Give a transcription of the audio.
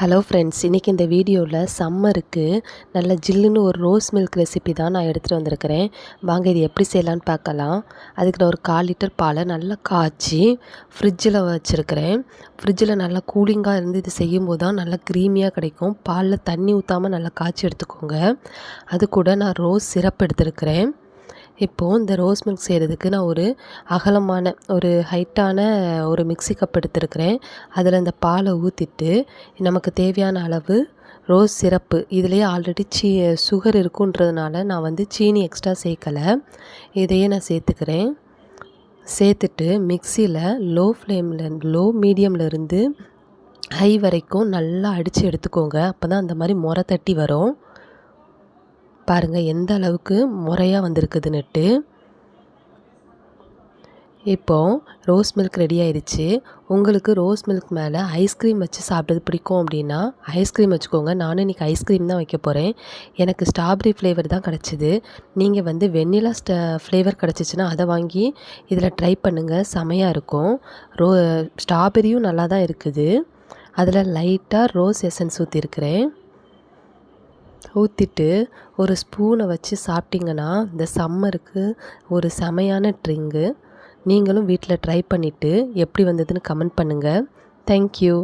Hello friends இன்றைக்கி இந்த வீடியோவில் சம்மருக்கு நல்ல ஜில்லுன்னு ஒரு ரோஸ் மில்க் ரெசிபி தான் நான் எடுத்துகிட்டு வந்திருக்கிறேன். வாங்க இது எப்படி செய்யலான்னு பார்க்கலாம். அதுக்கு நான் ஒரு கால் லிட்டர் பாலை நல்லா காய்ச்சி ஃப்ரிட்ஜில் வச்சுருக்கிறேன். ஃப்ரிட்ஜில் நல்லா கூலிங்காக இருந்து இது செய்யும்போது தான் நல்லா க்ரீமியாக கிடைக்கும். பாலில் தண்ணி ஊற்றாமல் நல்லா காய்ச்சி எடுத்துக்கோங்க. அது கூட நான் ரோஸ் சிரப் எடுத்துருக்கிறேன். இப்போது இந்த ரோஸ் மில்க் செய்கிறதுக்கு நான் ஒரு அகலமான ஒரு ஹைட்டான ஒரு மிக்ஸி கப் எடுத்துருக்கிறேன். அதில் இந்த பாலை ஊற்றிட்டு நமக்கு தேவையான அளவு ரோஸ் சிரப்பு இதுலேயே ஆல்ரெடி சீ சுகர் இருக்குன்றதுனால நான் வந்து சீனி எக்ஸ்ட்ரா சேர்க்கலை. இதையே நான் சேர்த்துக்கிறேன். சேர்த்துட்டு மிக்சியில் லோ ஃப்ளேமில் லோ மீடியமில் இருந்து ஹை வரைக்கும் நல்லா அடித்து எடுத்துக்கோங்க. அப்போ தான் அந்த மாதிரி முறை தட்டி வரும். பாருங்கள் எந்த அளவுக்கு முறையாக வந்திருக்குதுன்னுட்டு. இப்போது ரோஸ் மில்க் ரெடி ஆயிடுச்சு. உங்களுக்கு ரோஸ் மில்க் மேலே ஐஸ்கிரீம் வச்சு சாப்பிட்றது பிடிக்கும் அப்படின்னா ஐஸ்கிரீம் வச்சுக்கோங்க. நானும் இன்றைக்கி ஐஸ்கிரீம் தான் வைக்க போகிறேன் எனக்கு ஸ்ட்ராபெரி ஃப்ளேவர் தான் கிடச்சிது. நீங்கள் வந்து வெண்ணிலா ஸ்ட ஃப்ளேவர் கிடச்சிச்சின்னா அதை வாங்கி இதில் ட்ரை பண்ணுங்கள் செமையாக இருக்கும். ரோ ஸ்ட்ராபெரியும் நல்லா தான் இருக்குது. அதில் லைட்டாக ரோஸ் எசன்ஸ் ஊற்றிருக்கிறேன் ஊற்றிட்டு ஒரு ஸ்பூனை வச்சு சாப்பிட்டிங்கன்னா இந்த சம்மருக்கு ஒரு செமையான ட்ரிங்கு. நீங்களும் வீட்டில் ட்ரை பண்ணிவிட்டு எப்படி வந்ததுன்னு கமெண்ட் பண்ணுங்கள் தேங்க்யூ